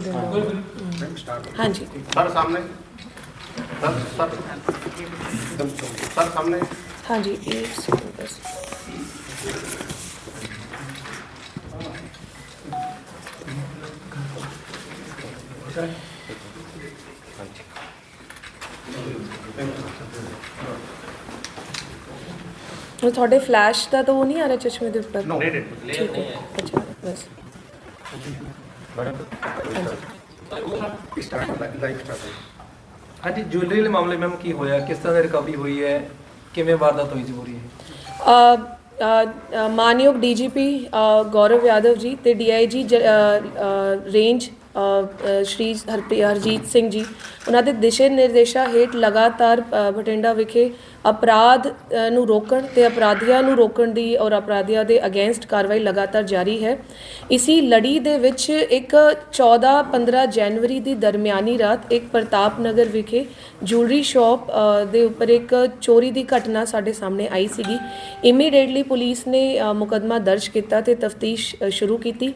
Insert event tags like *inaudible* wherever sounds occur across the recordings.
ਦੋ ਦਿਨ ਦਾ ਹਾਂਜੀ। ਸਰ ਸਾਹਮਣੇ। Sir sir. ਸਰ ਸਾਹਮਣੇ। ਹਾਂਜੀ ਬਸ। ਉਹ ਤੁਹਾਡੇ ਫਲੈਸ਼ ਦਾ ਤਾਂ ਉਹ ਨਹੀਂ ਆ ਰਿਹਾ ਚਸ਼ਮੇ ਦੇ ਉੱਪਰ? ਨੋ ਠੀਕ ਹੈ। ਅੱਛਾ ਬਸ। ਸਟਾਰਟ ਲਾਈਕ ਸਟਾਰਟ ਹਾਂਜੀ ਜੁਐਲਰੀ ਦੇ ਮਾਮਲੇ ਮੈਮ ਕੀ ਹੋਇਆ? ਕਿਸ ਤਰ੍ਹਾਂ ਦੀ ਰਿਕਵਰੀ ਹੋਈ ਹੈ? ਕਿਵੇਂ ਵਾਰਦਾਤ ਹੋਈ ਸੀ ਪੂਰੀ ਮਾਨਯੋਗ ਡੀਜੀਪੀ ਗੌਰਵ ਯਾਦਵ ਜੀ ਤੇ ਡੀਆਈਜੀ ਰੇਂਜ ਅ, ਅ, ਸ਼੍ਰੀ ਹਰਪ੍ਰੀ- ਹਰਜੀਤ ਸਿੰਘ ਜੀ। ਉਹਨਾਂ ਦੇ ਦਿਸ਼ਾ ਨਿਰਦੇਸ਼ਾਂ ਹੇਠ ਲਗਾਤਾਰ ਅ, ਬਠਿੰਡਾ ਵਿਖੇ ਅਪਰਾਧ ਨੂੰ ਰੋਕਣ ਤੇ ਅਪਰਾਧੀਆਂ ਨੂੰ ਰੋਕਣ ਦੀ ਔਰ ਅਪਰਾਧੀਆਂ ਦੇ ਅਗੇਂਸਟ ਕਾਰਵਾਈ ਲਗਾਤਾਰ ਜਾਰੀ ਹੈ। ਇਸੀ ਲੜੀ ਦੇ ਵਿੱਚ ਇੱਕ 14-15 ਜਨਵਰੀ ਦੀ ਦਰਮਿਆਨੀ ਰਾਤ ਇੱਕ ਪ੍ਰਤਾਪ ਨਗਰ ਵਿਖੇ ਜੁਐਲਰੀ ਸ਼ਾਪ ਦੇ ਉੱਪਰ ਇੱਕ ਚੋਰੀ ਦੀ ਘਟਨਾ ਸਾਡੇ ਸਾਹਮਣੇ ਆਈ ਸੀਗੀ। ਇਮੀਡੀਏਟਲੀ ਪੁਲਿਸ ਨੇ ਅ, ਮੁਕੱਦਮਾ ਦਰਜ ਕੀਤਾ ਤੇ ਤਫਤੀਸ਼ ਸ਼ੁਰੂ ਕੀਤੀ।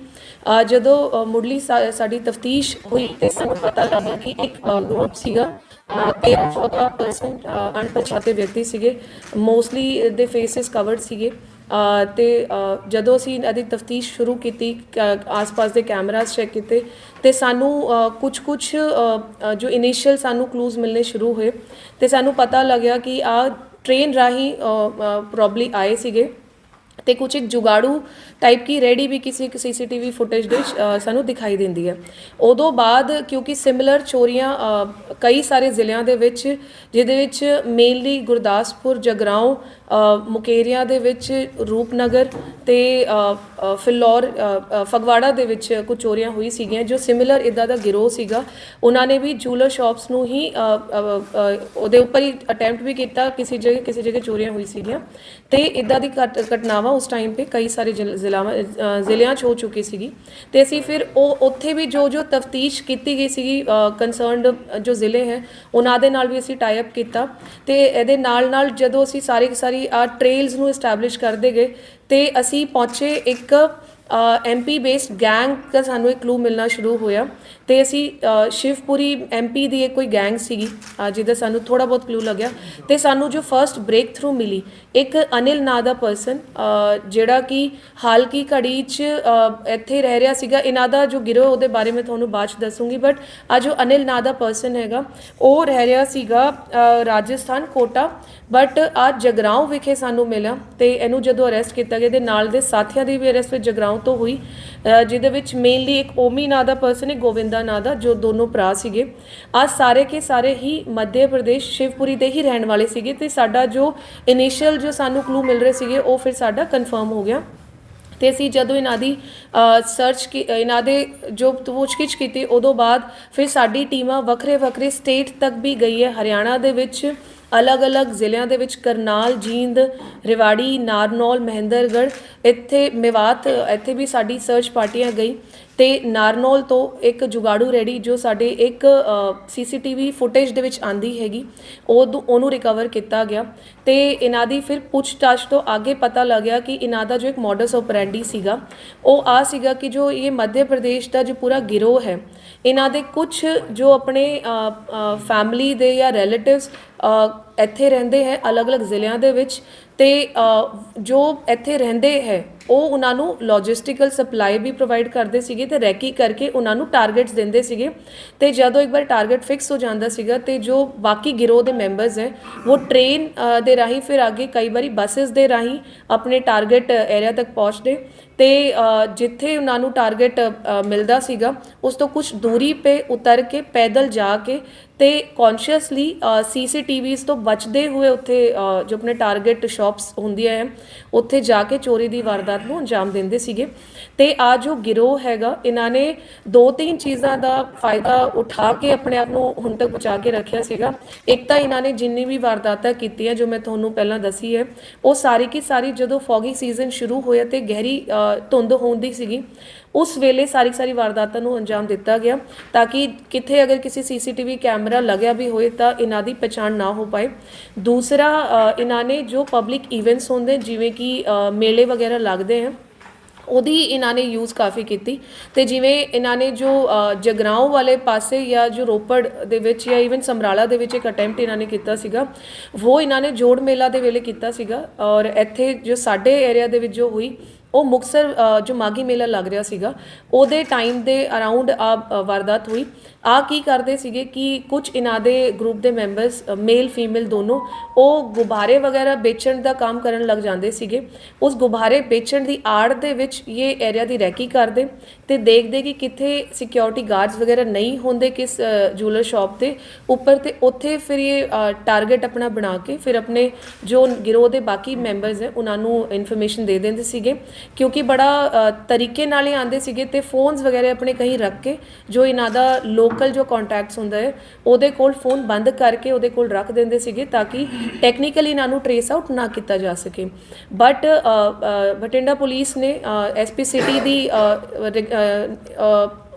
ਜਦੋਂ ਮੁੱਢਲੀ ਸਾ- ਸਾਡੀ ਤਫਤੀਸ਼ ਹੋਈ ਤੇ ਸਾਨੂੰ ਪਤਾ ਲੱਗਾ ਕਿ ਇੱਕ ਅ, ਗਰੁੱਪ ਸੀਗਾ। ਤੇ 14% ਅਣਪਛਾਤੇ ਵਿਅਕਤੀ ਸੀਗੇ। ਮੋਸਟਲੀ ਦੇ ਫੇਸਿਸ ਕਵਰਡ ਸੀਗੇ। ਅ, ਤੇ ਜਦੋਂ ਅਸੀਂ ਇਹਦੀ ਤਫਤੀਸ਼ ਸ਼ੁਰੂ ਕੀਤੀ ਕ- ਆਸ-ਪਾਸ ਦੇ ਕੈਮਰਾਸ ਚੈੱਕ ਕੀਤੇ ਤੇ ਸਾਨੂੰ ਕੁਝ ਕੁਝ ਜੋ ਇਨੀਸ਼ੀਅਲ ਸਾਨੂੰ ਕਲੂਜ਼ ਮਿਲਨੇ ਸ਼ੁਰੂ ਹੋਏ। ਤੇ ਸਾਨੂੰ ਪਤਾ ਲੱਗਿਆ ਕਿ ਆ ਟ੍ਰੇਨ ਰਾਹੀਂ ਪ੍ਰੋਬਬਲੀ ਆਏ ਸੀਗੇ। ਤੇ ਕੁਝ ਇੱਕ ਜੁਗਾੜੂ ਟਾਈਪ ਕੀ ਰੈਡੀ ਵੀ ਕਿਸੇ ਸੀਸੀਟੀਵੀ ਫੁਟੇਜ ਦੇ ਸਾਨੂੰ ਦਿਖਾਈ ਦਿੰਦੀ ਹੈ। ਉਦੋਂ ਬਾਅਦ ਕਿਉਂਕਿ ਸਿਮਿਲਰ ਚੋਰੀਆਂ ਕਈ ਸਾਰੇ ਜ਼ਿਲ੍ਹਿਆਂ ਦੇ ਵਿੱਚ, ਜਿਹਦੇ ਵਿੱਚ ਮੇਨਲੀ ਗੁਰਦਾਸਪੁਰ, ਜਗਰਾਉਂ ਮੁਕੇਰੀਆਂ ਦੇ ਵਿੱਚ ਰੂਪਨਗਰ ਤੇ ਫਿਲੌਰ ਫਗਵਾੜਾ ਦੇ ਵਿੱਚ ਕੁਝ ਚੋਰੀਆਂ ਹੋਈ ਸੀਗੀਆਂ, ਜੋ ਸਿਮਿਲਰ ਇਦਾਂ ਦਾ ਗਿਰੋਹ ਸੀਗਾ। ਉਹਨਾਂ ਨੇ ਵੀ ਜੂਲਰ ਸ਼ਾਪਸ ਨੂੰ ਹੀ ਉਹਦੇ ਉੱਪਰ ਹੀ ਅਟੈਂਪਟ ਵੀ ਕੀਤਾ, ਕਿਸੇ ਜਗ੍ਹਾ ਕਿਸੇ ਜਗ੍ਹਾ ਚੋਰੀਆਂ ਹੋਈ ਸੀਗੀਆਂ। ਤੇ ਇਦਾਂ ਦੀ ਘਟ- ਘਟਨਾਵਾਂ ਉਸ ਟਾਈਮ 'ਤੇ ਕਈ ਸਾਰੇ ਜ਼ਿਲ- ਜ਼ਿਲ੍ਹਾਵਾਂ ਜ਼ਿਲ੍ਹਿਆਂ 'ਚ ਹੋ ਚੁੱਕੀ ਸੀਗੀ। ਤੇ ਅਸੀਂ ਫਿਰ ਉਹ, ਉੱਥੇ ਵੀ ਜੋ ਜੋ ਤਫਤੀਸ਼ ਕੀਤੀ ਗਈ ਸੀਗੀ ਕੰਸਰਨਡ ਜੋ ਜ਼ਿਲ੍ਹੇ ਹੈ, ਉਹਨਾਂ ਦੇ ਨਾਲ ਵੀ ਅਸੀਂ ਟਾਈ ਅਪ ਕੀਤਾ। ਤੇ ਇਹਦੇ ਨਾਲ ਨਾਲ ਜਦੋਂ ਅਸੀਂ ਸਾਰੀ ਸਾਰੀ ਆ ਟ੍ਰੇਲਸ ਨੂੰ ਐਸਟੈਬਲਿਸ਼ ਕਰਦੇ ਗਏ ਤੇ ਅਸੀਂ ਪਹੁੰਚੇ ਇੱਕ ਐਮਪੀ ਬੇਸਡ ਗੈਂਗ ਦਾ ਸਾਨੂੰ ਇੱਕ ਕਲੂ ਮਿਲਣਾ ਸ਼ੁਰੂ ਹੋਇਆ। ਤੇ ਅਸੀਂ ਅ, ਸ਼ਿਵਪੁਰੀ ਐਮਪੀ ਦੀ ਇੱਕ ਕੋਈ ਗੈਂਗ ਸੀਗੀ ਜਿਹਦਾ ਸਾਨੂੰ ਥੋੜਾ ਬਹੁਤ ਕਲੂ ਲੱਗਿਆ। ਤੇ ਸਾਨੂੰ ਜੋ ਫਰਸਟ ਬ੍ਰੇਕ ਥਰੂ ਮਿਲੀ ਇੱਕ ਅਨਿਲ ਨਾਂ ਦਾ ਪਰਸਨ ਜਿਹੜਾ ਕਿ ਹਾਲ ਕੀ ਘੜੀ 'ਚ ਇੱਥੇ ਰਹਿ ਰਿਹਾ ਸੀਗਾ। ਇਹਨਾਂ ਦਾ ਜੋ ਗਿਰੋਹ, ਉਹਦੇ ਬਾਰੇ ਮੈਂ ਤੁਹਾਨੂੰ ਬਾਅਦ 'ਚ ਦੱਸੂਗੀ ਬਟ ਆ ਜੋ ਅਨਿਲ ਨਾਂ ਦਾ ਪਰਸਨ ਹੈਗਾ, ਉਹ ਰਹਿ ਰਿਹਾ ਸੀਗਾ ਰਾਜਸਥਾਨ, ਕੋਟਾ। ਬਟ ਅੱਜ ਜਗਰਾਉਂ ਵਿਖੇ ਸਾਨੂੰ ਮਿਲਿਆ ਤੇ ਇਹਨੂੰ ਜਦੋਂ ਅਰੈਸਟ ਕੀਤਾ ਗਿਆ ਤੇ ਨਾਲ ਦੇ ਸਾਥੀਆਂ ਦੀ ਵੀ ਅਰੈਸਟ ਵਿੱਚ ਜਗਰਾਉਂ ਤੋਂ ਹੋਈ ਜਿਹਦੇ ਵਿੱਚ ਮੇਨਲੀ ਇੱਕ ਓਮੀ ਨਾਂ ਦਾ ਪਰਸਨ ਹੈ, ਗੋਵਿੰਦਾ ਨਾਂ ਦਾ, ਜੋ ਦੋਨੋਂ ਭਰਾ ਸੀਗੇ। ਆ ਸਾਰੇ ਕੇ ਸਾਰੇ ਹੀ ਮੱਧ ਪ੍ਰਦੇਸ਼, ਸ਼ਿਵਪੁਰੀ ਦੇ ਹੀ ਰਹਿਣ ਵਾਲੇ ਸੀਗੇ ਤੇ ਸਾਡਾ ਜੋ ਇਨੀਸ਼ੀਅਲ ਜੋ ਸਾਨੂੰ ਕਲੂ ਮਿਲ ਰਹੇ ਸੀਗੇ, ਉਹ ਫਿਰ ਸਾਡਾ ਕਨਫਰਮ ਹੋ ਗਿਆ। ਤੇ ਅਸੀਂ ਜਦੋਂ ਇਹਨਾਂ ਦੀ ਸਰਚ ਕੀ, ਇਹਨਾਂ ਦੇ ਜੋ ਪੁੱਛਗਿੱਛ ਕੀਤੀ, ਉਦੋਂ ਬਾਅਦ ਫਿਰ ਸਾਡੀ ਟੀਮਾਂ ਵੱਖਰੇ ਵੱਖਰੇ ਸਟੇਟ ਤੱਕ ਵੀ ਗਈ ਹੈ ਹਰਿਆਣਾ ਦੇ ਵਿੱਚ, ਅਲੱਗ-ਅਲੱਗ ਜ਼ਿਲ੍ਹਿਆਂ ਦੇ ਵਿੱਚ, ਕਰਨਾਲ, ਜੀਂਦ, ਰਿਵਾੜੀ, ਨਾਰਨੌਲ, ਮਹਿੰਦਰਗੜ੍ਹ, ਇੱਥੇ, ਮੇਵਾਤ, ਇੱਥੇ ਵੀ ਸਾਡੀ ਸਰਚ ਪਾਰਟੀਆਂ ਗਈ ਤੇ ਨਾਰਨੋਲ ਤੋਂ ਇੱਕ ਜੁਗਾੜੂ ਰੈਡੀ ਜੋ ਸਾਡੇ ਇੱਕ ਸੀਸੀਟੀਵੀ ਫੁਟੇਜ ਦੇ ਵਿੱਚ ਆਂਦੀ ਹੈਗੀ, ਉਹ ਉਹਨੂੰ ਰਿਕਵਰ ਕੀਤਾ ਗਿਆ ਤੇ ਇਹਨਾਂ ਦੀ ਫਿਰ ਪੁੱਛਤਾਛ ਤੋਂ ਅੱਗੇ ਪਤਾ ਲੱਗਿਆ ਕਿ ਇਹਨਾਂ ਦਾ ਜੋ ਇੱਕ ਮੋਡਸ ਆਪਰੈਂਡੀ ਸੀਗਾ, ਉਹ ਆ ਸੀਗਾ ਕਿ ਜੋ ਇਹ ਮੱਧ ਪ੍ਰਦੇਸ਼ ਦਾ ਜੋ ਪੂਰਾ ਗਿਰੋਹ ਹੈ, ਇਹਨਾਂ ਦੇ ਕੁਝ ਜੋ ਆਪਣੇ ਫੈਮਿਲੀ ਦੇ ਜਾਂ ਰਿਲੇਟਿਵਸ ਇੱਥੇ ਰਹਿੰਦੇ ਹੈ ਅਲੱਗ-ਅਲੱਗ ਜ਼ਿਲ੍ਹਿਆਂ ਦੇ ਵਿੱਚ ਤੇ ਜੋ ਇੱਥੇ ਰਹਿੰਦੇ ਹੈ, ਉਹ ਉਹਨਾਂ ਨੂੰ ਲੌਜਿਸਟਿਕਲ ਸਪਲਾਈ ਵੀ ਪ੍ਰੋਵਾਈਡ ਕਰਦੇ ਸੀਗੇ ਤੇ ਰੈਕੀ ਕਰਕੇ ਉਹਨਾਂ ਨੂੰ ਟਾਰਗੇਟਸ ਦਿੰਦੇ ਸੀਗੇ। ਤੇ ਜਦੋਂ ਇੱਕ ਵਾਰ ਟਾਰਗੇਟ ਫਿਕਸ ਹੋ ਜਾਂਦਾ ਸੀਗਾ ਤੇ ਜੋ ਬਾਕੀ ਗਿਰੋਹ ਦੇ ਮੈਂਬਰਸ ਹੈ, ਉਹ ਟ੍ਰੇਨ ਦੇ ਰਾਹੀਂ ਫਿਰ ਅੱਗੇ ਕਈ ਵਾਰੀ ਬੱਸਸ ਦੇ ਰਾਹੀਂ ਆਪਣੇ ਟਾਰਗੇਟ ਏਰੀਆ ਤੱਕ ਪਹੁੰਚਦੇ। ਤੇ ਜਿੱਥੇ ਉਹਨਾਂ ਨੂੰ ਟਾਰਗੇਟ ਮਿਲਦਾ ਸੀਗਾ, ਉਸ ਤੋਂ ਕੁਝ ਦੂਰੀ ਤੇ ਉਤਰ ਕੇ ਪੈਦਲ ਜਾ ਕੇ ਤੇ ਕੌਨਸ਼ੀਅਸਲੀ ਸੀਸੀਟੀਵੀਜ਼ ਤੋਂ ਬਚਦੇ ਹੋਏ ਉੱਥੇ ਜੋ ਆਪਣੇ ਟਾਰਗੇਟ ਸ਼ਾਪਸ ਹੁੰਦੀਆਂ ਹੈ ਉੱਥੇ ਜਾ ਕੇ ਚੋਰੀ ਦੀ ਵਾਰਦਾਤ ਨੂੰ ਅੰਜਾਮ ਦਿੰਦੇ ਸੀਗੇ। ਤੇ ਆ ਜੋ ਗਿਰੋਹ ਹੈਗਾ ਇਹਨਾਂ ਨੇ ਦੋ ਤਿੰਨ ਚੀਜ਼ਾਂ ਦਾ ਫਾਇਦਾ ਉਠਾ ਕੇ ਆਪਣੇ ਆਪ ਨੂੰ ਹੁਣ ਤੱਕ ਬਚਾ ਕੇ ਰੱਖਿਆ ਸੀਗਾ। ਇੱਕ ਤਾਂ ਇਹਨਾਂ ਨੇ ਜਿੰਨੀ ਵੀ ਵਾਰਦਾਤਾਂ ਕੀਤੀਆਂ ਜੋ ਮੈਂ ਤੁਹਾਨੂੰ ਪਹਿਲਾਂ ਦੱਸੀ ਹੈ ਉਹ ਸਾਰੀ ਕੀ ਸਾਰੀ ਜਦੋਂ ਫੌਗੀ ਸੀਜ਼ਨ ਸ਼ੁਰੂ ਹੋਇਆ ਤੇ ਗਹਿਰੀ ਅ, ਧੁੰਦ ਹੁੰਦੀ ਸੀਗੀ ਉਸ ਵੇਲੇ ਸਾਰੀ ਸਾਰੀ ਵਾਰਦਾਤਾਂ ਨੂੰ ਅੰਜਾਮ ਦਿੱਤਾ ਗਿਆ ਤਾਂ ਕਿ ਕਿਥੇ ਅਗਰ ਕਿਸੇ ਸੀਸੀਟੀਵੀ ਕੈਮਰਾ ਲੱਗਿਆ ਵੀ ਹੋਏ ਤਾਂ ਇਹਨਾਂ ਦੀ ਪਛਾਣ ਨਾ ਹੋ ਪਾਏ। ਦੂਸਰਾ ਇਹਨਾਂ ਨੇ ਜੋ ਪਬਲਿਕ ਇਵੈਂਟਸ ਹੁੰਦੇ ਜਿਵੇਂ ਕਿ ਮੇਲੇ ਵਗੈਰਾ ਲੱਗਦੇ ਹਨ ਉਹਦੀ ਇਹਨਾਂ ਨੇ ਯੂਜ਼ ਕਾਫੀ ਕੀਤੀ। ਤੇ ਜਿਵੇਂ ਇਹਨਾਂ ਨੇ ਜੋ ਅ, ਵਾਲੇ ਪਾਸੇ ਜਾਂ ਜੋ ਰੋਪੜ ਦੇ ਵਿੱਚ ਜਾਂ ਇਵਨ ਸਮਰਾਲਾ ਦੇ ਵਿੱਚ ਇੱਕ ਅਟੈਂਪਟ ਇਹਨਾਂ ਨੇ ਕੀਤਾ ਸੀਗਾ ਉਹ ਇਹਨਾਂ ਨੇ ਜੋੜ ਮੇਲਾ ਦੇ ਵੇਲੇ ਕੀਤਾ ਸੀਗਾ ਔਰ ਇੱਥੇ ਜੋ ਸਾਡੇ ਏਰੀਆ ਦੇ ਵਿੱਚ ਜੋ ਹੋਈ ਉਹ ਮੁਕਸਰ ਜੋ ਮਾਗੀ ਮੇਲਾ ਲੱਗ ਰਿਹਾ ਸੀਗਾ, ਉਹਦੇ ਟਾਈਮ ਦੇ ਅਰਾਊਂਡ ਆ ਵਾਰਦਾਤ ਹੋਈ। ਆ ਕੀ ਕਰਦੇ ਸੀਗੇ ਕਿ ਕੁਝ ਇਹਨਾਂ ਦੇ ਗਰੁੱਪ ਦੇ ਮੈਂਬਰਸ ਮੇਲ ਫੀਮੇਲ ਦੋਨੋਂ ਉਹ ਗੁਬਾਰੇ ਵਗੈਰਾ ਵੇਚਣ ਦਾ ਕੰਮ ਕਰਨ ਲੱਗ ਜਾਂਦੇ ਸੀਗੇ। ਉਸ ਗੁਬਾਰੇ ਵੇਚਣ ਦੀ ਆੜ ਦੇ ਵਿੱਚ ਇਹ ਏਰੀਆ ਦੀ ਰੈਕੀ ਕਰਦੇ ਤੇ ਦੇਖਦੇ ਕਿ ਕਿੱਥੇ ਸਿਕਿਉਰਿਟੀ ਗਾਰਡਸ ਵਗੈਰਾ ਨਹੀਂ ਹੁੰਦੇ ਕਿਸ ਜੂਲਰ ਸ਼ਾਪ ਤੇ ਉੱਪਰ ਤੇ ਉੱਥੇ ਫਿਰ ਇਹ ਟਾਰਗੇਟ ਆਪਣਾ ਬਣਾ ਕੇ ਫਿਰ ਆਪਣੇ ਜੋ ਗਿਰੋਹ ਦੇ ਬਾਕੀ ਮੈਂਬਰਸ ਹੈ, ਉਹਨਾਂ ਨੂੰ ਇਨਫੋਰਮੇਸ਼ਨ ਦੇ ਦਿੰਦੇ ਸੀਗੇ। ਕਿਉਂਕਿ ਬੜਾ ਤਰੀਕੇ ਨਾਲ ਹੀ ਆਂਦੇ ਸੀਗੇ ਤੇ ਫੋਨਸ ਵਗੈਰਾ ਆਪਣੇ ਕहीं ਰੱਖ ਕੇ ਜੋ ਇਹਨਾਂ ਦਾ ਲੋਕ ਲੋਕਲ ਜੋ ਕੰਟੈਕਟਸ ਹੁੰਦਾ ਹੈ, ਉਹਦੇ ਕੋਲ ਫੋਨ ਬੰਦ ਕਰਕੇ ਉਹਦੇ ਕੋਲ ਰੱਖ ਦਿੰਦੇ ਸੀਗੇ ਤਾਂ ਕਿ ਟੈਕਨੀਕਲੀ ਇਹਨਾਂ ਨੂੰ ਟਰੇਸ ਆਊਟ ਨਾ ਕੀਤਾ ਜਾ ਸਕੇ। ਬਟ ਬਠਿੰਡਾ ਪੁਲਿਸ ਨੇ ਐਸਪੀ ਸਿਟੀ ਦੀ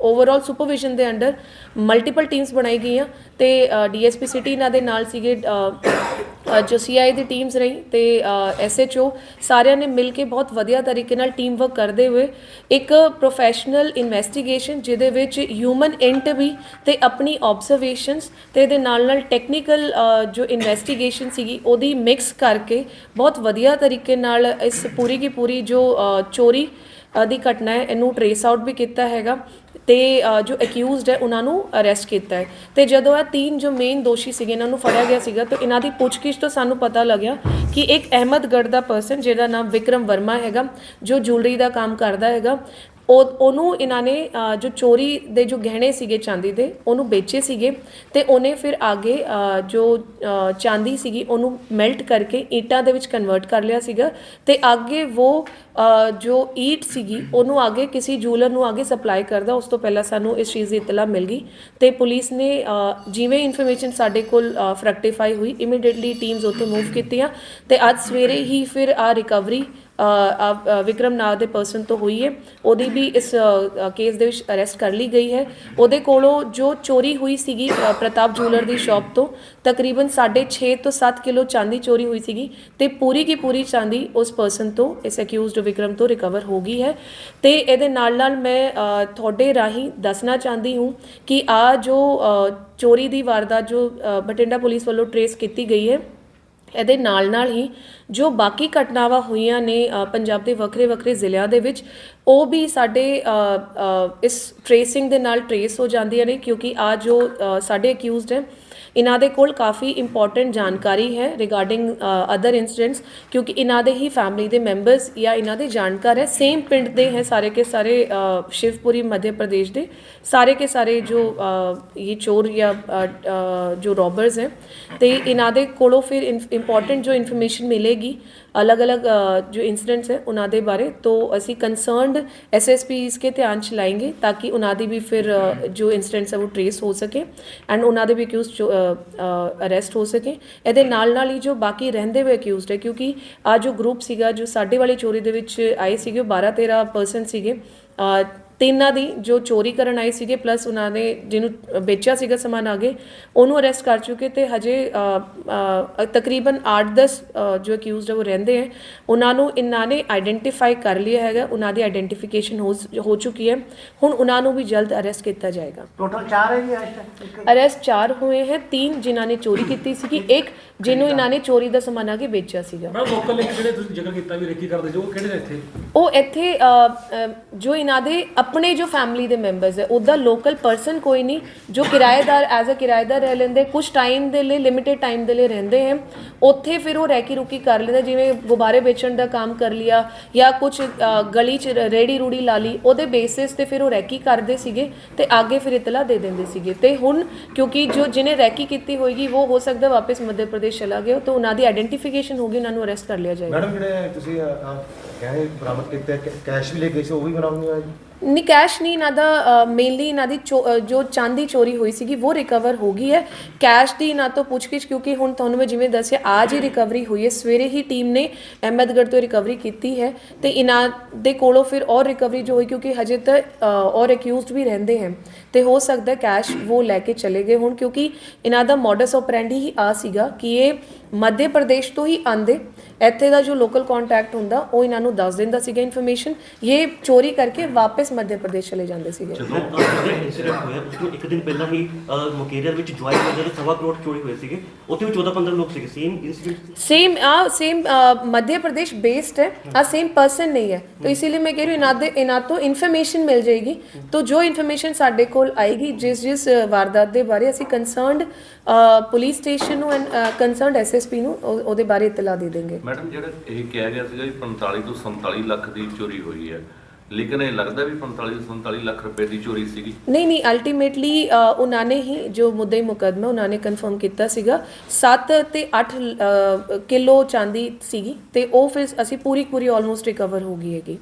ਓਵਰਆਲ ਸੁਪਰਵਿਜ਼ਨ ਦੇ ਅੰਡਰ ਮਲਟੀਪਲ ਟੀਮਸ ਬਣਾਈ ਗਈਆਂ ਤੇ ਡੀਐਸਪੀ ਸਿਟੀ ਇਹਨਾਂ ਦੇ ਨਾਲ ਸੀਗੇ ਅ, ਅ, ਜੋ ਸੀਆਈ ਦੀ ਟੀਮਸ ਰਹੀ ਤੇ ਐਸਐਚਓ ਸਾਰਿਆਂ ਨੇ ਮਿਲ ਕੇ ਬਹੁਤ ਵਧੀਆ ਤਰੀਕੇ ਨਾਲ ਟੀਮ ਵਰਕ ਕਰਦੇ ਹੋਏ ਇੱਕ ਪ੍ਰੋਫੈਸ਼ਨਲ ਇਨਵੈਸਟੀਗੇਸ਼ਨ ਜਿਹਦੇ ਵਿੱਚ ਹਿਊਮਨ ਇੰਟ ਵੀ ਤੇ ਆਪਣੀ ਆਬਜ਼ਰਵੇਸ਼ਨਸ ਤੇ ਇਹਦੇ ਨਾਲ ਨਾਲ ਟੈਕਨੀਕਲ ਜੋ ਇਨਵੈਸਟੀਗੇਸ਼ਨ ਸੀਗੀ ਉਹਦੀ ਮਿਕਸ ਕਰਕੇ ਬਹੁਤ ਵਧੀਆ ਤਰੀਕੇ ਨਾਲ ਇਸ ਪੂਰੀ ਕੀ ਪੂਰੀ ਜੋ ਚੋਰੀ ਦੀ ਘਟਨਾ ਹੈ, ਇਹਨੂੰ ਟਰੇਸ ਆਊਟ ਵੀ ਕੀਤਾ ਹੈਗਾ ਤੇ ਜੋ ਅਕਿਊਜ਼ਡ ਹੈ, ਉਹਨਾਂ ਨੂੰ ਅਰੈਸਟ ਕੀਤਾ ਹੈ। ਤੇ ਜਦੋਂ ਇਹ ਤਿੰਨ ਜੋ ਮੇਨ ਦੋਸ਼ੀ ਸੀਗੇ, ਇਹਨਾਂ ਨੂੰ ਫੜਿਆ ਗਿਆ ਸੀਗਾ, ਤਾਂ ਇਹਨਾਂ ਦੀ ਪੁੱਛਗਿੱਛ ਤੋਂ ਸਾਨੂੰ ਪਤਾ ਲੱਗਿਆ ਕਿ ਇੱਕ ਅਹਿਮਦਗੜ੍ਹ ਦਾ ਪਰਸਨ ਜਿਹਦਾ ਨਾਮ ਵਿਕਰਮ ਵਰਮਾ ਹੈਗਾ, ਜੋ ਜੁਐਲਰੀ ਦਾ ਕੰਮ ਕਰਦਾ ਹੈਗਾ ਉਹ ਉਹਨੂੰ ਇਹਨਾਂ ਨੇ ਜੋ ਚੋਰੀ ਦੇ ਜੋ ਗਹਿਣੇ ਸੀਗੇ ਚਾਂਦੀ ਦੇ ਉਹਨੂੰ ਵੇਚੇ ਸੀਗੇ ਤੇ ਉਹਨੇ ਫਿਰ ਅੱਗੇ ਅ, ਜੋ ਚਾਂਦੀ ਸੀਗੀ ਉਹਨੂੰ ਮੈਲਟ ਕਰਕੇ ਈਟਾਂ ਦੇ ਵਿੱਚ ਕਨਵਰਟ ਕਰ ਲਿਆ ਸੀਗਾ ਤੇ ਅੱਗੇ ਉਹ ਅ, ਜੋ ਈਟ ਸੀਗੀ ਉਹਨੂੰ ਅੱਗੇ ਕਿਸੇ ਜੂਲਰ ਨੂੰ ਅੱਗੇ ਸਪਲਾਈ ਕਰਦਾ। ਉਸ ਤੋਂ ਪਹਿਲਾਂ ਸਾਨੂੰ ਇਸ ਚੀਜ਼ ਦੀ ਇਤਲਾ ਮਿਲ ਗਈ ਤੇ ਪੁਲਿਸ ਨੇ ਜਿਵੇਂ ਇਨਫੋਰਮੇਸ਼ਨ ਸਾਡੇ ਕੋਲ ਫਰੈਕਟੀਫਾਈ ਹੋਈ ਇਮੀਡੀਏਟਲੀ ਟੀਮਸ ਉੱਥੇ ਮੂਵ ਕੀਤੀਆਂ ਤੇ ਅੱਜ ਸਵੇਰੇ ਹੀ ਫਿਰ ਆ ਰਿਕਵਰੀ ਵਿਕਰਮ ਨਾਂ ਦੇ ਪਰਸਨ ਤੋਂ ਹੋਈ ਹੈ। ਉਹਦੀ ਵੀ ਇਸ ਕੇਸ ਦੇ ਵਿੱਚ ਅਰੈਸਟ ਕਰ ਲਈ ਗਈ ਹੈ। ਉਹਦੇ ਕੋਲੋਂ ਜੋ ਚੋਰੀ ਹੋਈ ਸੀਗੀ ਪ੍ਰਤਾਪ ਜੂਲਰ ਦੀ ਸ਼ਾਪ ਤੋਂ ਤਕਰੀਬਨ 6.5 ਤੋਂ 7 ਕਿਲੋ ਚਾਂਦੀ ਚੋਰੀ ਹੋਈ ਸੀਗੀ ਤੇ ਪੂਰੀ ਕੀ ਪੂਰੀ ਚਾਂਦੀ ਉਸ ਪਰਸਨ ਤੋਂ ਇਸ ਅਕਿਊਜ਼ਡ ਵਿਕਰਮ ਤੋਂ ਰਿਕਵਰ ਹੋ ਗਈ ਹੈ। ਤੇ ਇਹਦੇ ਨਾਲ ਨਾਲ ਮੈਂ ਤੁਹਾਡੇ ਰਾਹੀਂ ਦੱਸਣਾ ਚਾਹੁੰਦੀ ਹੂੰ ਕਿ ਆ ਜੋ ਚੋਰੀ ਦੀ ਵਾਰਦਾਤ ਜੋ ਅ, ਬਠਿੰਡਾ ਪੁਲਿਸ ਵੱਲੋਂ ਟਰੇਸ ਕੀਤੀ ਗਈ ਹੈ ਇਹਦੇ ਨਾਲ ਨਾਲ ਹੀ ਜੋ ਬਾਕੀ ਘਟਨਾਵਾਂ ਹੋਈਆਂ ਨੇ ਪੰਜਾਬ ਦੇ ਵੱਖਰੇ ਵੱਖਰੇ ਜ਼ਿਲ੍ਹਿਆਂ ਦੇ ਵਿੱਚ, ਉਹ ਵੀ ਸਾਡੇ ਇਸ ਟ੍ਰੇਸਿੰਗ ਦੇ ਨਾਲ ਟਰੇਸ ਹੋ ਜਾਂਦੀਆਂ ਨੇ ਕਿਉਂਕਿ ਆ ਜੋ ਸਾਡੇ ਅਕਿਊਜ਼ਡ ਹੈ ਇਹਨਾਂ ਦੇ ਕੋਲ ਕਾਫੀ ਇੰਪੋਰਟੈਂਟ ਜਾਣਕਾਰੀ ਹੈ ਰਿਗਾਰਡਿੰਗ ਅਦਰ ਇਨਸੀਡੈਂਟਸ ਕਿਉਂਕਿ ਇਹਨਾਂ ਦੇ ਹੀ ਫੈਮਿਲੀ ਦੇ ਮੈਂਬਰਸ ਜਾਂ ਇਹਨਾਂ ਦੇ ਜਾਣਕਾਰ ਹੈ। ਸੇਮ ਪਿੰਡ ਦੇ ਹੈ ਸਾਰੇ ਕੇ ਸਾਰੇ ਸ਼ਿਵਪੁਰੀ, ਮੱਧ ਪ੍ਰਦੇਸ਼ ਦੇ। ਸਾਰੇ ਕੇ ਸਾਰੇ ਜੋ ਇਹ ਚੋਰ ਜਾਂ ਜੋ ਰੋਬਰਸ ਹੈ, ਤੇ ਇਹਨਾਂ ਦੇ ਕੋਲੋਂ ਫਿਰ ਇੰਪੋਰਟੈਂਟ ਜੋ ਇਨਫੋਰਮੇਸ਼ਨ ਮਿਲੇਗੀ। ਅਲੱਗ ਅਲੱਗ ਜੋ जो ਹੈ, ਉਹਨਾਂ ਦੇ ਬਾਰੇ। ਤੋਂ ਅਸੀਂ ਕੰਸਰਨਡ ਐਸਐਸਪੀਸ ਕੇ ਧਿਆਨ ਚ ਲਾਏਗੇ ਤਾਂ ਕਿ ਉਹਨਾਂ ਦੀ ਵੀ ਫਿਰ ਜੋ ਇਨਸੀਡੈਂਟਸ ਹੈ, ਉਹ ਟ੍ਰੇਸ ਹੋ ਸਕੇ। ਐਂਡ ਉਹਨਾਂ ਦੇ ਵੀ ਅਕਿਊਜ਼ ਅਰੈਸਟ ਹੋ ਸਕੇ। ਇਹਦੇ ਨਾਲ ਨਾਲ ਹੀ ਜੋ ਬਾਕੀ ਰਹਿੰਦੇ ਹੋਏ ਅਕਿਊਜ਼ਡ ਹੈ, ਕਿਉਂਕਿ ਆ ਜੋ ਗਰੁੱਪ ਸੀਗਾ, ਜੋ ਸਾਡੇ ਵਾਲੇ ਚੋਰੀ ਦੇ ਵਿੱਚ ਆਏ ਸੀਗੇ 12 13 ਪਰਸਨ ਸੀਗੇ। ਤਿੰਨਾਂ ਦੀ ਜੋ ਚੋਰੀ ਕਰਨ ਆਏ ਸੀਗੇ ਪਲੱਸ ਉਹਨਾਂ ਨੇ ਜਿਹਨੂੰ ਵੇਚਿਆ ਸੀਗਾ ਸਮਾਨ ਆਗੇ ਉਹਨੂੰ ਅਰੈਸਟ ਕਰ ਚੁੱਕੇ ਤੇ ਹਜੇ ਤਕਰੀਬਨ 8-10 ਜੋ ਅਕਿਊਜ਼ਡ ਹੈ ਉਹ ਰਹਿੰਦੇ ਹੈ ਉਹਨਾਂ ਨੂੰ ਇਹਨਾਂ ਨੇ ਆਇਡੈਂਟੀਫਾਈ ਕਰ ਲਿਆ ਹੈਗਾ ਉਹਨਾਂ ਦੀ ਆਇਡੈਂਟੀਫਿਕੇਸ਼ਨ ਹੋ ਚੁੱਕੀ ਹੈ। ਹੁਣ ਉਹਨਾਂ ਨੂੰ ਵੀ ਜਲਦ ਅਰੈਸਟ ਕੀਤਾ ਜਾਏਗਾ। ਟੋਟਲ 4 ਹੈ ਜੀ ਇੱਕ ਅਰੈਸਟ ਚਾਰ ਹੋਏ ਹੈ ਤਿੰਨ ਜਿਨ੍ਹਾਂ ਨੇ ਚੋਰੀ ਕੀਤੀ ਸੀਗੀ ਇੱਕ ਜਿਹਨੂੰ ਇਹਨਾਂ ਨੇ ਚੋਰੀ ਦਾ ਸਮਾਨ ਆ ਕੇ ਵੇਚਿਆ ਸੀਗਾ। ਮੈਂ ਲੋਕਲ ਲਿੰਕ ਜਿਹੜੇ ਤੁਸੀਂ ਜ਼ਿਕਰ ਕੀਤਾ ਵੀ ਰੇਕੀ ਕਰਦੇ ਜੋ ਉਹ ਕਿਹੜੇ ਨੇ ਇੱਥੇ? ਉਹ ਇੱਥੇ ਜੋ ਇਹਨਾਂ ਦੇ ਆਪਣੇ ਜੋ ਫੈਮਿਲੀ ਦੇ ਮੈਂਬਰਸ ਹੈ ਉਹਦਾ ਲੋਕਲ ਪਰਸਨ ਕੋਈ ਨਹੀਂ ਜੋ ਕਿਰਾਏਦਾਰ ਐਜ਼ ਅ ਕਿਰਾਏਦਾਰ ਰਹਿ ਲੈਂਦੇ ਕੁਝ ਟਾਈਮ ਦੇ ਲਈ ਲਿਮਿਟਿਡ ਟਾਈਮ ਦੇ ਲਈ ਰਹਿੰਦੇ ਹੈ। ਉੱਥੇ ਫਿਰ ਉਹ ਰੈਕੀ ਰੁਕੀ ਕਰ ਲੈਂਦੇ ਜਿਵੇਂ ਗੁਬਾਰੇ ਵੇਚਣ ਦਾ ਕੰਮ ਕਰ ਲਿਆ ਜਾਂ ਕੁਝ ਗਲੀ 'ਚ ਰੇੜੀ ਰੂੜੀ ਲਾ ਲਈ ਉਹਦੇ ਬੇਸਿਸ ਤੇ ਫਿਰ ਉਹ ਰੈਕੀ ਕਰਦੇ ਸੀਗੇ ਤੇ ਅੱਗੇ ਫਿਰ ਇਤਲਾ ਦੇ ਦਿੰਦੇ ਸੀਗੇ। ਤੇ ਹੁਣ ਕਿਉਂਕਿ ਜੋ ਜਿਹਨੇ ਰੈਕੀ ਕੀਤੀ ਹੋਏਗੀ ਉਹ ਹੋ ਸਕਦਾ ਵਾਪਸ ਮੱਧ ਪ੍ਰਦੇਸ਼ ਚਲਾ ਗਿਆ ਤਾਂ ਉਹਨਾਂ ਦੀ ਆਇਡੈਂਟੀਫਿਕੇਸ਼ਨ ਹੋਗੀ ਉਹਨਾਂ ਨੂੰ ਅਰੈਸਟ ਕਰ ਲਿਆ ਜਾਏਗਾ। ਮੈਡਮ ਜਿਹੜੇ ਤੁਸੀਂ ਅਹ, ਬਰਾਮਦ ਕੀਤੇ ਕੈਸ਼ ਵੀ ਲੈ ਗਏ ਸੀ ਉਹ ਵੀ ਬਰਾਮਦ ਨਹੀਂ ਹੋਇਆ ਜੀ? ਨਹੀਂ ਕੈਸ਼ ਨਹੀਂ ਇਹਨਾਂ ਦਾ ਮੇਨਲੀ ਇਹਨਾਂ ਦੀ ਚੋ- ਜੋ ਚਾਂਦੀ ਚੋਰੀ ਹੋਈ ਸੀਗੀ, ਉਹ ਰਿਕਵਰ ਹੋ ਗਈ ਹੈ। ਕੈਸ਼ ਦੀ ਇਹਨਾਂ ਤੋਂ ਪੁੱਛਗਿੱਛ, ਕਿਉਂਕਿ ਹੁਣ ਤੁਹਾਨੂੰ ਮੈਂ ਜਿਵੇਂ ਦੱਸਿਆ ਅੱਜ ਹੀ ਰਿਕਵਰੀ ਹੋਈ ਹੈ। ਸਵੇਰੇ ਹੀ ਟੀਮ ਨੇ ਅਹਿਮਦਗੜ੍ਹ ਤੋਂ ਰਿਕਵਰੀ ਕੀਤੀ ਹੈ ਤੇ ਇਹਨਾਂ ਦੇ ਕੋਲੋਂ ਫਿਰ ਔਰ ਰਿਕਵਰੀ ਜੋ ਹੋਈ, ਕਿਉਂਕਿ ਹਜੇ ਤੱਕ ਔਰ ਅਕਿਊਜ਼ਡ ਵੀ ਰਹਿੰਦੇ ਹਨ ਤੇ ਹੋ ਸਕਦਾ ਕੈਸ਼ ਉਹ ਲੈ ਕੇ ਚਲੇ ਗਏ ਹੁਣ ਕਿਉਂਕਿ ਇਹਨਾਂ ਦਾ ਮੋਡਸ ਆਪਰੈਂਡੀ ਹੀ ਆ ਸੀਗਾ ਕਿ ਇਹ ਮੱਧ ਪ੍ਰਦੇਸ਼ ਤੋਂ ਹੀ ਆਂਦੇ ਇੱਥੇ ਦਾ ਜੋ ਲੋਕਲ ਕੰਟੈਕਟ ਹੁੰਦਾ ਉਹ ਇਹਨਾਂ ਨੂੰ ਦੱਸ ਦਿੰਦਾ ਸੀਗਾ ਇਨਫੋਰਮੇਸ਼ਨ ਇਹ ਚੋਰੀ ਕਰਕੇ ਵਾਪਸ ਮੱਧ ਪ੍ਰਦੇਸ਼ ਚਲੇ ਜਾਂਦੇ ਸੀਗੇ। ਜਦੋਂ ਇਨਸੀਡੈਂਟ ਹੋਇਆ। ਉਸ ਇੱਕ ਦਿਨ ਪਹਿਲਾਂ ਹੀ ਮੁਕੇਰੀਅਰ ਵਿੱਚ ਜੁਆਇਨ ਬਜਰ ਸਵਾ ਕਰੋੜ ਚੋਰੀ ਹੋਏ ਸੀਗੇ। ਉੱਥੇ ਵੀ 14-15 ਲੋਕ ਸੀਗੇ। Same incident same ah same Madhya Pradesh based ਹੈ। ਆ ਸੇਮ ਪਰਸਨ ਨਹੀਂ ਹੈ। ਤਾਂ ਇਸੇ ਲਈ ਮੈਂ ਕਹਿ ਰਹੀ ਹਾਂ ਇਹਨਾਂ ਦੇ ਇਹਨਾਂ ਤੋਂ ਇਨਫੋਰਮੇਸ਼ਨ ਮਿਲ ਜਾਏਗੀ। ਤਾਂ ਜੋ ਇਨਫੋਰਮੇਸ਼ਨ ਸਾਡੇ ਕੋਲ ਆਏਗੀ ਜਿਸ ਜਿਸ ਵਾਰਦਾਤ ਦੇ ਬਾਰੇ ਅਸੀਂ ਕੰਸਰਨਡ ਪੁਲਿਸ ਸਟੇਸ਼ਨ ਨੂੰ ਐਂਡ ਕੰਸਰਨਡ ਐਸਐਸਪੀ ਨੂੰ ਉਹ- ਉਹਦੇ ਬਾਰੇ ਇਤਲਾ ਦੇ ਦੇंगे ਮੈਡਮ ਜਿਹੜਾ ਇਹ ਕਿਹਾ ਗਿਆ ਸੀਗਾ ਵੀ 45 ਤੋਂ 47 ਲੱਖ ਦੀ ਚੋਰੀ ਹੋਈ ਹੈ ਲੇਕਿਨ ਇਹ ਲੱਗਦਾ ਵੀ 45 ਤੋਂ 47 ਲੱਖ ਰੁਪਏ ਦੀ ਚੋਰੀ ਸੀਗੀ। ਨਹੀਂ ਨਹੀਂ ਅਲਟੀਮੇਟਲੀ ਉਹਨਾਂ ਨੇ ਹੀ ਜੋ ਮੁੱਦੇ ਮੁਕਦਮਾ ਉਹਨਾਂ ਨੇ ਕਨਫਰਮ ਕੀਤਾ ਸੀਗਾ। 7 ਤੇ 8 ਕਿਲੋ ਚਾਂਦੀ ਸੀਗੀ ਤੇ ਉਹ ਫਿਰ ਅਸੀਂ ਪੂਰੀ ਪੂਰੀ ਆਲਮੋਸਟ ਰਿਕਵਰ ਹੋ ਗਈ ਹੈਗੀ।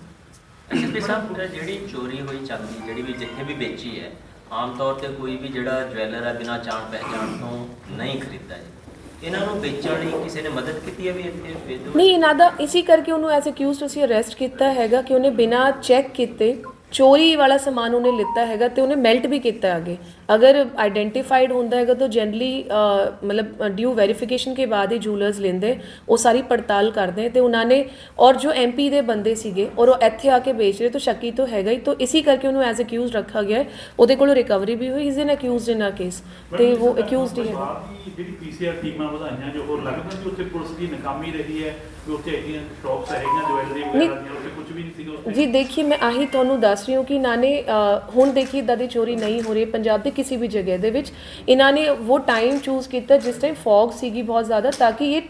ਐਸਪੀ ਸਾਹਿਬ ਜਿਹੜੀ ਚੋਰੀ ਹੋਈ ਚਾਂਦੀ ਜਿਹੜੀ ਵੀ ਜਿੱਥੇ ਵੀ ਵੇਚੀ ਹੈ ਆਮ ਤੌਰ ਤੇ ਕੋਈ ਵੀ ਜਿਹੜਾ ਜਵੈਲਰ ਹੈ ਬਿਨਾਂ ਜਾਣ ਪਹਿਚਾਣ ਤੋਂ ਨਹੀਂ ਖਰੀਦਦਾ ਜੀ। ਇਹਨਾਂ ਨੂੰ ਵੇਚਣ ਲਈ ਕਿਸੇ ਨੇ ਮਦਦ ਕੀਤੀ ਹੈ ਵੀ ਇੱਥੇ ਵੇਚੋ? ਨਹੀਂ, ਇਹਨਾਂ ਦਾ ਇਸੇ ਕਰਕੇ ਉਹਨੂੰ ਐਜ਼ ਅਕਿਊਜ਼ਡ ਅਸੀਂ ਅਰੈਸਟ ਕੀਤਾ ਹੈਗਾ ਕਿ ਉਹਨੇ ਬਿਨਾਂ ਚੈੱਕ ਕੀਤੇ ਚੋਰੀ ਵਾਲਾ ਸਮਾਨ ਉਹਨੇ ਲਿੱਤਾ ਹੈਗਾ ਤੇ ਉਹਨੇ ਮੈਲਟ ਵੀ ਕੀਤਾ ਅੱਗੇ। ਅਗਰ ਆਈਡੈਂਟੀਫਾਈਡ ਹੁੰਦਾ ਹੈਗਾ ਤਾਂ ਜਨਰਲੀ ਮਤਲਬ ਡਿਊ ਵੈਰੀਫਿਕੇਸ਼ਨ ਕੇ ਬਾਅਦ ਹੀ ਜੂਲਰਸ ਲੈਂਦੇ ਉਹ ਸਾਰੀ ਪੜਤਾਲ ਕਰਦੇ ਤੇ ਉਹਨਾਂ ਨੇ ਔਰ ਜੋ ਐਮਪੀ ਦੇ ਬੰਦੇ ਸੀਗੇ ਔਰ ਉਹ ਇੱਥੇ ਆ ਕੇ ਵੇਚ ਰਹੇ ਤਾਂ ਸ਼ੱਕੀ ਤਾਂ ਹੈਗਾ ਹੀ ਤਾਂ ਇਸੇ ਕਰਕੇ ਉਹਨੂੰ ਐਜ਼ ਅਕਿਊਜ਼ਡ ਰੱਖਾ ਗਿਆ ਹੈ। ਉਹਦੇ ਕੋਲੋਂ ਰਿਕਵਰੀ ਵੀ ਹੋਈ is an accused in uh case ਤੇ ਉਹ ਅਕਿਊਜ਼ਡ ਹੀ ਹੈਗਾ ਜਿਹੜੀ ਪੀਸੀਆਰ ਟੀਮਾਂ ਵਧਾਈਆਂ ਜੋ ਹੋਰ ਲੱਗਦਾ ਕਿ ਉੱਥੇ ਪੁਲਿਸ ਦੀ ਨਾਕਾਮੀ ਰਹੀ ਹੈ ਕਿ ਉੱਥੇ ਇੰਨੀਆਂ ਸ਼ੌਪਸ ਹੈਗੀਆਂ ਜਵੈਲਰੀ ਵਗੈਰਾ ਦੀਆਂ ਉੱਥੇ ਕੁਝ ਵੀ ਨਹੀਂ ਸੀਗਾ ਜੀ ਦੇਖिए ਮੈਂ ਆਹੀ ਤੁਹਾਨੂੰ ਦੱਸ ਰਹੀ ਹਾਂ ਕਿ ਇਹਨਾਂ ਨੇ ਹੁਣ ਦੇਖੀ ਇਦਾਂ ਦੀ ਚੋਰੀ ਨਹੀਂ ਹੋ ਰਹੀ ਪੰਜਾਬ ਦੇ ਕਿਸੇ ਵੀ ਜਗ੍ਹਾ ਦੇ ਵਿੱਚ। ਇਹਨਾਂ ਨੇ ਉਹ ਟਾਈਮ ਚੂਜ਼ ਕੀਤਾ ਜਿਸ ਟਾਈਮ ਫੌਗ ਸੀਗੀ ਬਹੁਤ ਜ਼ਿਆਦਾ ਤਾਂ ਕਿ ਇਹ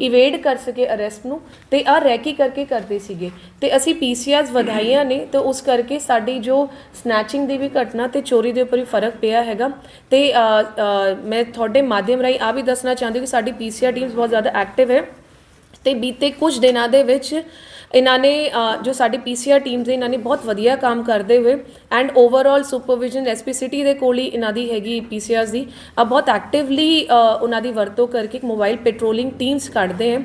ਇਵੇਡ ਕਰ ਸਕੇ ਅਰੈਸਟ ਨੂੰ ਤੇ ਆ ਰੈਕੀ ਕਰਕੇ ਕਰਦੇ ਸੀਗੇ। ਤੇ ਅਸੀਂ ਪੀਸੀਆਰਸ ਵਧਾਈਆਂ ਨੇ ਤੇ ਉਸ ਕਰਕੇ ਸਾਡੀ ਜੋ ਸਨੈਚਿੰਗ ਦੀ ਵੀ ਘਟਨਾ ਤੇ ਚੋਰੀ ਦੇ ਉੱਪਰ ਵੀ ਫ਼ਰਕ ਪਿਆ ਹੈਗਾ। ਤੇ ਮੈਂ ਤੁਹਾਡੇ ਮਾਧਿਅਮ ਰਾਹੀਂ ਆ ਵੀ ਦੱਸਣਾ ਚਾਹੁੰਦੀ ਕਿ ਸਾਡੀ ਪੀਸੀਆਰ ਟੀਮਸ ਬਹੁਤ ਜ਼ਿਆਦਾ ਐਕਟਿਵ ਹੈ। ਤੇ ਬੀਤੇ ਕੁਝ ਦਿਨਾਂ ਦੇ ਵਿੱਚ ਇਹਨਾਂ ਨੇ ਜੋ ਸਾਡੀ ਪੀਸੀਆਰ ਟੀਮ ਨੇ ਇਹਨਾਂ ਨੇ ਬਹੁਤ ਵਧੀਆ ਕੰਮ ਕਰਦੇ ਹੋਏ and overall supervision SP city ਦੇ ਕੋਲ ਹੀ ਇਹਨਾਂ ਦੀ ਹੈਗੀ ਪੀਸੀਆਰਸ ਦੀ ਆ ਬਹੁਤ ਐਕਟਿਵਲੀ ਉਹਨਾਂ ਦੀ ਵਰਤੋਂ ਕਰਕੇ ਇੱਕ ਮੋਬਾਈਲ ਪੈਟਰੋਲਿੰਗ ਟੀਮਸ ਕੱਢਦੇ ਹੈ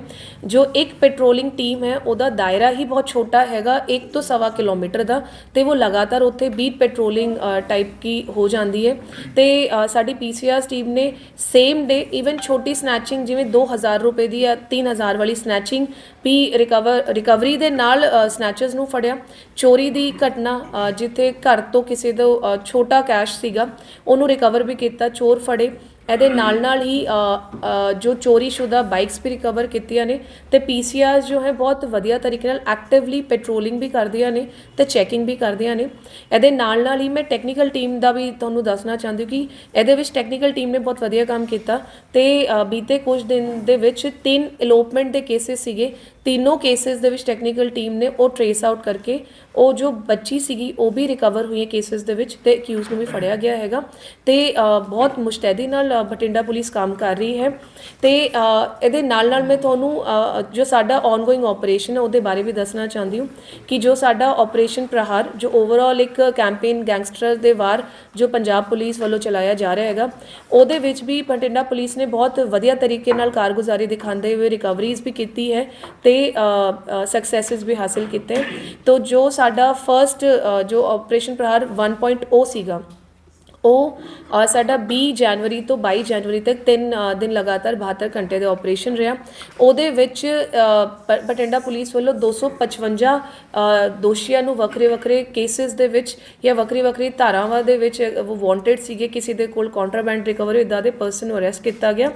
ਜੋ ਇੱਕ ਪੈਟਰੋਲਿੰਗ ਟੀਮ ਹੈ ਉਹਦਾ ਦਾਇਰਾ ਹੀ ਬਹੁਤ ਛੋਟਾ ਹੈਗਾ 1 ਤੋਂ ਸਵਾ ਕਿਲੋਮੀਟਰ ਦਾ ਤੇ ਉਹ ਲਗਾਤਾਰ ਉੱਥੇ ਬੀਟ ਪੈਟਰੋਲਿੰਗ ਟਾਈਪ ਕੀ ਹੋ ਜਾਂਦੀ ਹੈ ਤੇ ਅ, ਸਾਡੀ ਪੀਸੀਆਰਸ ਟੀਮ ਨੇ ਸੇਮ ਡੇ ਇਵਨ ਛੋਟੀ ਸਨੈਚਿੰਗ ਜਿਵੇਂ 2000 ਰੁਪਏ ਦੀ ਜਾਂ 3000 ਵਾਲੀ ਸਨੈਚਿੰਗ ਵੀ ਰਿਕਵਰ ਰਿਕਵਰੀ ਦੇ ਨਾਲ ਸਨੈਚਰਸ ਨੂੰ ਫੜਿਆ। ਚੋਰੀ ਦੀ ਘਟਨਾ ਜਿੱਥੇ ਘਰ ਤੋਂ ਕਿਸੇ ਦਾ ਛੋਟਾ ਕੈਸ਼ ਸੀਗਾ, ਉਹਨੂੰ ਰਿਕਵਰ ਵੀ ਕੀਤਾ, ਚੋਰ ਫੜੇ। ਇਹਦੇ ਨਾਲ ਨਾਲ ਹੀ ਅ, ਅ, ਜੋ ਚੋਰੀशुदा ਬਾਈਕਸ ਵੀ ਰਿਕਵਰ ਕੀਤੀਆਂ ਨੇ ਤੇ ਪੀਸੀਆਰਸ ਜੋ ਹੈ ਬਹੁਤ ਵਧੀਆ ਤਰੀਕੇ ਨਾਲ ਐਕਟਿਵਲੀ ਪੈਟਰੋਲਿੰਗ ਵੀ ਕਰਦੀਆਂ ਨੇ ਤੇ ਚੈਕਿੰਗ ਵੀ ਕਰਦੀਆਂ ਨੇ। ਇਹਦੇ ਨਾਲ ਨਾਲ ਹੀ ਮੈਂ ਟੈਕਨੀਕਲ ਟੀਮ ਦਾ ਵੀ ਤੁਹਾਨੂੰ ਦੱਸਣਾ ਚਾਹੁੰਦੀ ਕਿ ਇਹਦੇ ਵਿੱਚ ਟੈਕਨੀਕਲ ਟੀਮ ਨੇ ਬਹੁਤ ਵਧੀਆ ਕੰਮ ਕੀਤਾ ਤੇ ਬੀਤੇ ਕੁਝ ਦਿਨ ਦੇ ਵਿੱਚ ਤਿੰਨ ਅਲੋਪਮੈਂਟ ਦੇ ਕੇਸਿਸ ਸੀਗੇ ਤਿੰਨੋਂ ਕੇਸਿਸ ਦੇ ਵਿੱਚ ਟੈਕਨੀਕਲ ਟੀਮ ਨੇ ਉਹ ਟਰੇਸ ਆਊਟ ਕਰਕੇ ਉਹ ਜੋ ਬੱਚੀ ਸੀਗੀ ਉਹ ਵੀ ਰਿਕਵਰ ਹੋਈ ਹੈ ਕੇਸਿਸ ਦੇ ਵਿੱਚ ਤੇ ਅਕਿਊਜ਼ ਨੂੰ ਵੀ ਫੜਿਆ ਗਿਆ ਹੈਗਾ। ਤੇ ਬਹੁਤ ਮੁਸ਼ਤੈਦੀ ਨਾਲ ਅ, ਬਠਿੰਡਾ ਪੁਲਿਸ ਕੰਮ ਕਰ ਰਹੀ ਹੈ। ਤੇ ਇਹਦੇ ਨਾਲ ਨਾਲ ਮੈਂ ਤੁਹਾਨੂੰ ਜੋ ਸਾਡਾ ਆਨਗੋਇੰਗ ਆਪਰੇਸ਼ਨ ਹੈ ਉਹਦੇ ਬਾਰੇ ਵੀ ਦੱਸਣਾ ਚਾਹੁੰਦੀ ਹਾਂ ਕਿ ਜੋ ਸਾਡਾ ਆਪਰੇਸ਼ਨ ਪ੍ਰਹਾਰ ਜੋ ਓਵਰਆਲ ਇੱਕ ਕੈਂਪੇਨ ਗੈਂਗਸਟਰ ਦੇ ਵਾਰ ਜੋ ਪੰਜਾਬ ਪੁਲਿਸ ਵੱਲੋਂ ਚਲਾਇਆ ਜਾ ਰਿਹਾ ਹੈਗਾ ਉਹਦੇ ਵਿੱਚ ਵੀ ਬਠਿੰਡਾ ਪੁਲਿਸ ਨੇ ਬਹੁਤ ਵਧੀਆ ਤਰੀਕੇ ਨਾਲ ਕਾਰਗੁਜ਼ਾਰੀ ਦਿਖਾਉਂਦੇ ਹੋਏ ਰਿਕਵਰੀਜ਼ ਵੀ ਕੀਤੀ ਹੈ। ਤੇ ਸਕਸੈਸਸ ਵੀ ਹਾਸਲ ਕੀਤੇ। ਤੋਂ ਜੋ ਸਾਡਾ ਫਰਸਟ ਜੋ ਆਪਰੇਸ਼ਨ ਪ੍ਰਹਾਰ 1.0 ਸੀਗਾ ਉਹ ਸਾਡਾ 20 ਜਨਵਰੀ ਤੋਂ 22 ਜਨਵਰੀ ਤੱਕ ਤਿੰਨ ਦਿਨ ਲਗਾਤਾਰ 72 ਘੰਟੇ ਦੇ ਆਪਰੇਸ਼ਨ ਰਿਹਾ। ਉਹਦੇ ਵਿੱਚ ਅ, ਪੁਲਿਸ ਵੱਲੋਂ 255 ਅ, ਦੋਸ਼ੀਆਂ ਨੂੰ ਵੱਖਰੇ ਵੱਖਰੇ ਕੇਸਿਸ ਦੇ ਵਿੱਚ ਜਾਂ ਵੱਖਰੀ ਵੱਖਰੀ ਧਾਰਾਵਾਂ ਦੇ ਵਿੱਚ ਉਹ ਵਾਂਟਡ ਸੀਗੇ। ਕਿਸੇ ਦੇ ਕੋਲ ਕੰਟਰਾਬੈਂਡ ਰਿਕਵਰੀ ਇਦਾਂ ਦੇ ਪਰਸਨ ਨੂੰ ਅਰੈਸਟ ਕੀਤਾ ਗਿਆ।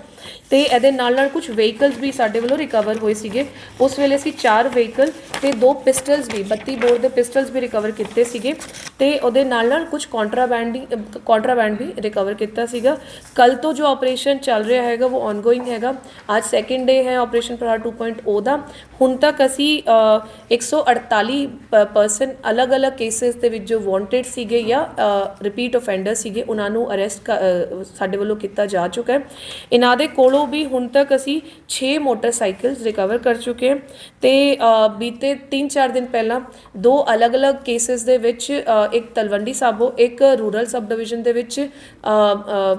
ਤੇ ਇਹਦੇ ਨਾਲ ਨਾਲ ਕੁਝ ਵਹੀਕਲਸ ਵੀ ਸਾਡੇ ਵੱਲੋਂ ਰਿਕਵਰ ਹੋਏ ਸੀਗੇ। ਉਸ ਵੇਲੇ ਅਸੀਂ ਚਾਰ ਵਹੀਕਲ ਤੇ ਦੋ ਪਿਸਟਲਸ ਵੀ 32 ਬੋਰ ਦੇ ਪਿਸਟਲਸ ਵੀ ਰਿਕਵਰ ਕੀਤੇ ਸੀਗੇ। ਤੇ ਉਹਦੇ ਨਾਲ ਨਾਲ ਕੁਝ ਕੰਟਰਾਬੈਂਡਿੰਗ ਕੰਟਰਾਬੈਂਡ ਵੀ ਰਿਕਵਰ ਕੀਤਾ ਸੀਗਾ। ਕੱਲ ਤੋਂ ਜੋ ਆਪਰੇਸ਼ਨ ਚੱਲ ਰਿਹਾ ਹੈਗਾ ਉਹ ਆਨਗੋਇੰਗ ਹੈਗਾ। ਅੱਜ ਸੈਕਿੰਡ ਡੇ ਹੈ ਆਪਰੇਸ਼ਨ ਪ੍ਰਹਾਰ 2.0 ਦਾ। ਹੁਣ ਤੱਕ ਅਸੀਂ ਅ, 148 ਪਰਸਨ ਅਲੱਗ-ਅਲੱਗ ਕੇਸਿਸ ਦੇ ਵਿੱਚ ਜੋ ਵਾਂਟਡ ਸੀਗੇ ਜਾਂ ਰਿਪੀਟ ਆਫੈਂਡਰ ਸੀਗੇ ਉਹਨਾਂ ਨੂੰ ਅਰੈਸਟ ਸਾਡੇ ਵੱਲੋਂ ਕੀਤਾ ਜਾ ਚੁੱਕਾ ਹੈ। ਇਹਨਾਂ ਦੇ ਕੋਲੋਂ ਵੀ ਹੁਣ ਤੱਕ ਅਸੀਂ 6 ਮੋਟਰਸਾਈਕਲਸ ਰਿਕਵਰ ਕਰ ਚੁੱਕੇ ਹਾਂ ਤੇ ਬੀਤੇ 3-4 ਦਿਨ ਪਹਿਲਾਂ ਦੋ ਅਲੱਗ-ਅਲੱਗ ਕੇਸਿਸ ਦੇ ਵਿੱਚ ਇੱਕ ਤਲਵੰਡੀ ਸਾਬੋ ਇੱਕ ਰੂਰਲ ਸਬ ਡਿਵੀਜ਼ਨ ਦੇ ਵਿੱਚ ਅ,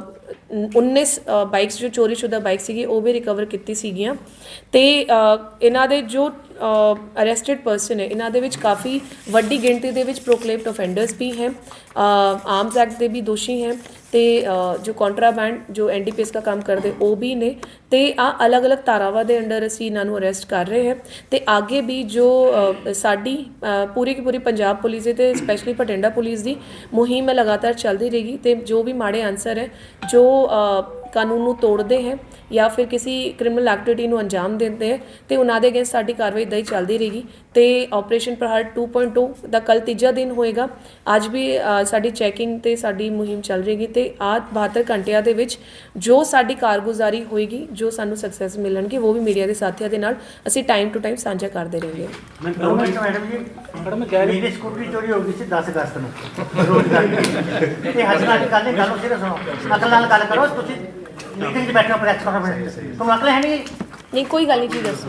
19 ਬਾਈਕਸ ਜੋ ਚੋਰੀशुदा ਬਾਈਕ ਸੀਗੀ ਉਹ ਵੀ ਰਿਕਵਰ ਕੀਤੀ ਸੀਗੀਆਂ। ਤੇ ਇਹਨਾਂ ਦੇ ਜੋ ਅਰੈਸਟਡ ਪਰਸਨ ਹੈ ਇਹਨਾਂ ਦੇ ਵਿੱਚ ਕਾਫੀ ਵੱਡੀ ਗਿਣਤੀ ਦੇ ਵਿੱਚ ਪ੍ਰੋਕਲੇਮਡ ਆਫੈਂਡਰਸ ਵੀ ਹੈ। ਆਰਮਸ ਐਕਟ ਦੇ ਵੀ ਦੋਸ਼ੀ ਹੈ। ਤੇ ਅ, ਜੋ ਕੰਟਰਾਬੈਂਡ ਜੋ ਐਨਡੀਪੀਐਸ ਦਾ ਕੰਮ ਕਰਦੇ ਉਹ ਵੀ ਨੇ। ਤੇ ਆ ਅਲੱਗ-ਅਲੱਗ ਧਾਰਾਵਾਂ ਦੇ ਅੰਡਰ ਅਸੀਂ ਇਹਨਾਂ ਨੂੰ ਅਰੈਸਟ ਕਰ ਰਹੇ ਹਾਂ। ਤੇ ਅੱਗੇ ਵੀ ਜੋ ਸਾਡੀ ਪੂਰੀ ਕੀ ਪੂਰੀ ਪੰਜਾਬ ਪੁਲਿਸ ਦੀ ਤੇ ਸਪੈਸ਼ਲੀ ਪਟਿੰਡਾ ਪੁਲਿਸ ਦੀ ਮੁਹਿੰਮ ਹੈ ਲਗਾਤਾਰ ਚੱਲਦੀ ਰਹੇਗੀ ਤੇ ਜੋ ਵੀ ਮਾੜੇ ਆਨਸਰ ਹੈ ਜੋ ਕਾਨੂੰਨ ਨੂੰ ਤੋੜਦੇ ਹੈ ਜਾਂ ਫਿਰ ਕਿਸੇ ਕ੍ਰਿਮੀਨਲ ਐਕਟੀਵਿਟੀ ਨੂੰ ਅੰਜਾਮ ਦਿੰਦੇ ਹੈ ਤੇ ਉਹਨਾਂ ਦੇ ਅਗੇਂਸਟ ਸਾਡੀ ਕਾਰਵਾਈ ਇਦਾਂ ਹੀ ਚੱਲਦੀ ਰਹੇਗੀ ਤੇ ਆਪਰੇਸ਼ਨ ਪ੍ਰਹਾਰ 2.0 ਦਾ ਕੱਲ ਤੀਜਾ ਦਿਨ ਹੋਏਗਾ। ਅੱਜ ਵੀ ਸਾਡੀ ਚੈਕਿੰਗ ਤੇ ਸਾਡੀ ਮੁਹਿੰਮ ਚੱਲ ਰਹੇਗੀ ਤੇ ਆ 72 ਘੰਟਿਆਂ ਦੇ ਵਿੱਚ ਜੋ ਸਾਡੀ ਕਾਰਗੁਜ਼ਾਰੀ ਹੋਏਗੀ ਜੋ ਸਾਨੂੰ ਸਕਸੈਸ ਮਿਲਣਗੇ ਉਹ ਵੀ ਮੀਡੀਆ ਦੇ ਸਾਥੀਆਂ ਦੇ ਨਾਲ ਅਸੀਂ ਟਾਈਮ ਟੂ ਟਾਈਮ ਸਾਂਝਾ ਕਰਦੇ ਰਹਾਂਗੇ। ਦੋ ਮਿੰਟ ਮੈਡਮ ਜੀ। ਮੈਡਮ ਮੇਰੀ ਸਕੂਟਰੀ ਚੋਰੀ ਹੋ ਗਈ ਸੀ 10 ਅਗਸਤ ਨੂੰ। ਰੋਜ਼ਗਾਰ ਦੀ। *laughs* ਤੇ ਹਸਨਾ ਦੀ ਗੱਲ ਨਹੀਂ ਸਿਰੇ ਸੁਣੋ। ਅਕਲ ਨਾਲ ਗੱਲ ਕਰੋ ਤੁਸੀਂ ਨਹੀਂ ਕੋਈ ਗੱਲ ਨਹੀਂ ਜੀ ਦੱਸੋ।